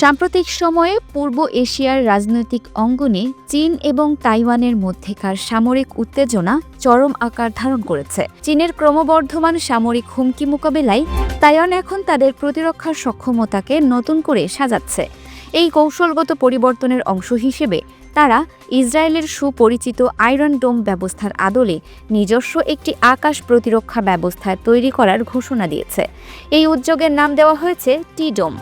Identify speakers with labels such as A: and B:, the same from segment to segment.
A: সাম্প্রতিক সময়ে পূর্ব এশিয়ার রাজনৈতিক অঙ্গনে চীন এবং তাইওয়ানের মধ্যেকার সামরিক উত্তেজনা চরম আকার ধারণ করেছে। চীনের ক্রমবর্ধমান সামরিক হুমকি মোকাবেলায় তাইওয়ান এখন তাদের প্রতিরক্ষার সক্ষমতাকে নতুন করে সাজাচ্ছে। এই কৌশলগত পরিবর্তনের অংশ হিসেবে তারা ইসরায়েলের সুপরিচিত আয়রন ডোম ব্যবস্থার আদলে নিজস্ব একটি আকাশ প্রতিরক্ষা ব্যবস্থা তৈরি করার ঘোষণা দিয়েছে। এই উদ্যোগের নাম দেওয়া হয়েছে টি ডোম।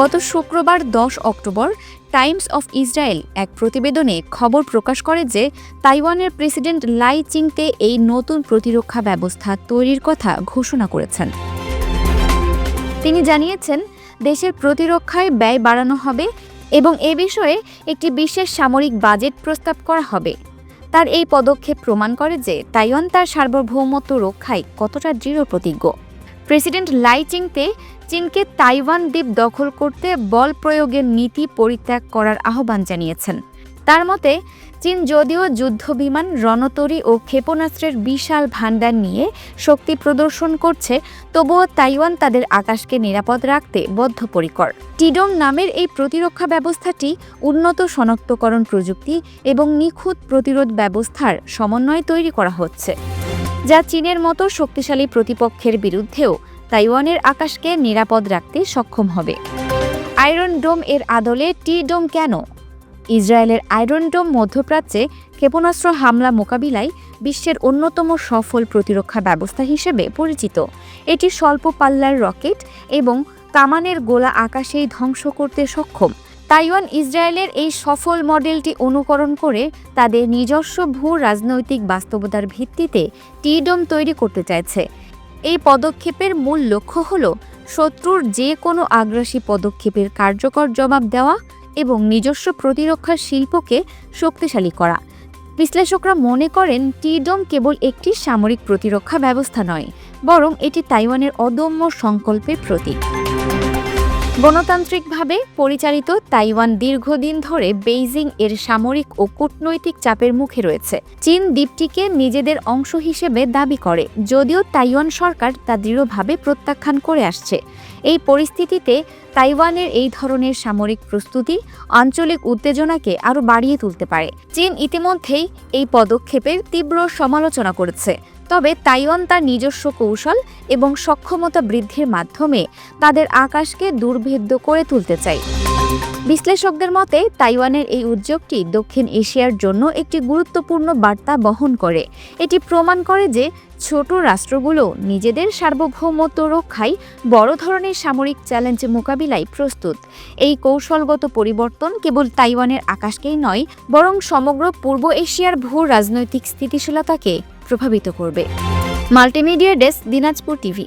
A: গত শুক্রবার দশ অক্টোবর, টাইমস অফ ইসরায়েল এক প্রতিবেদনে খবর প্রকাশ করে যে তাইওয়ানের প্রেসিডেন্ট লাই চিংতে এই নতুন প্রতিরক্ষা ব্যবস্থা তৈরির কথা ঘোষণা করেছেন। তিনি জানিয়েছেন, দেশের প্রতিরক্ষায় ব্যয় বাড়ানো হবে এবং এ বিষয়ে একটি বিশেষ সামরিক বাজেট প্রস্তাব করা হবে। তার এই পদক্ষেপ প্রমাণ করে যে তাইওয়ান তার সার্বভৌমত্ব রক্ষায় কতটা দৃঢ় প্রতিজ্ঞ প্রেসিডেন্ট লাই চিংতে চীনকে তাইওয়ান দ্বীপ দখল করতে বল প্রয়োগের নীতি পরিত্যাগ করার আহ্বান জানিয়েছেন। তার মতে, চীন যদিও যুদ্ধবিমান, রণতরী ও ক্ষেপণাস্ত্রের বিশাল ভাণ্ডার নিয়ে শক্তি প্রদর্শন করছে, তবুও তাইওয়ান তাদের আকাশকে নিরাপদ রাখতে বদ্ধপরিকর। টিডং নামের এই প্রতিরক্ষা ব্যবস্থাটি উন্নত শনাক্তকরণ প্রযুক্তি এবং নিখুঁত প্রতিরোধ ব্যবস্থার সমন্বয়ে তৈরি করা হচ্ছে। যা চীনের মতো শক্তিশালী প্রতিপক্ষের বিরুদ্ধেও তাইওয়ানের আকাশকে নিরাপদ রাখতে সক্ষম হবে। আয়রন ডোম এর আদলে টি ডোম কেন? ইসরায়েলের আয়রন ডোম মধ্যপ্রাচ্যে ক্ষেপণাস্ত্র হামলা মোকাবিলায় বিশ্বের অন্যতম সফল প্রতিরক্ষা ব্যবস্থা হিসেবে পরিচিত। এটি স্বল্প পাল্লার রকেট এবং কামানের গোলা আকাশেই ধ্বংস করতে সক্ষম। তাইওয়ান ইসরায়েলের এই সফল মডেলটি অনুকরণ করে তাদের নিজস্ব ভূ রাজনৈতিক বাস্তবতার ভিত্তিতে টি ডোম তৈরি করতে চাইছে। এই পদক্ষেপের মূল লক্ষ্য হল শত্রুর যে কোনো আগ্রাসী পদক্ষেপের কার্যকর জবাব দেওয়া এবং নিজস্ব প্রতিরক্ষা শিল্পকে শক্তিশালী করা। বিশ্লেষকরা মনে করেন, টিডম কেবল একটি সামরিক প্রতিরক্ষা ব্যবস্থা নয়, বরং এটি তাইওয়ানের অদম্য সংকল্পের প্রতীক। গণতান্ত্রিকভাবে পরিচালিত তাইওয়ান দীর্ঘদিন ধরে বেইজিং এর সামরিক ও কূটনৈতিক চাপের মুখে রয়েছে। চীন দ্বীপটিকে নিজেদের অংশ হিসেবে দাবি করে, যদিও তাইওয়ান সরকার তা দৃঢ়ভাবে প্রত্যাখ্যান করে আসছে। এই পরিস্থিতিতে তাইওয়ানের এই ধরনের সামরিক প্রস্তুতি আঞ্চলিক উত্তেজনাকে আরও বাড়িয়ে তুলতে পারে। চীন ইতিমধ্যেই এই পদক্ষেপের তীব্র সমালোচনা করেছে। তবে তাইওয়ান তার নিজস্ব কৌশল এবং সক্ষমতা বৃদ্ধির মাধ্যমে তাদের আকাশকে দুর্ভেদ্য করে তুলতে চায়। বিশ্লেষকদের মতে, তাইওয়ানের এই উদ্যোগটি দক্ষিণ এশিয়ার জন্য একটি গুরুত্বপূর্ণ বার্তা বহন করে। এটি প্রমাণ করে যে, ছোট রাষ্ট্রগুলো নিজেদের সার্বভৌমত্ব রক্ষায় বড় ধরনের সামরিক চ্যালেঞ্জ মোকাবিলায় প্রস্তুত। এই কৌশলগত পরিবর্তন কেবল তাইওয়ানের আকাশকেই নয়, বরং সমগ্র পূর্ব এশিয়ার ভূ রাজনৈতিক স্থিতিশীলতাকে প্রভাবিত করবে। Multimedia desk, Dinajpur TV.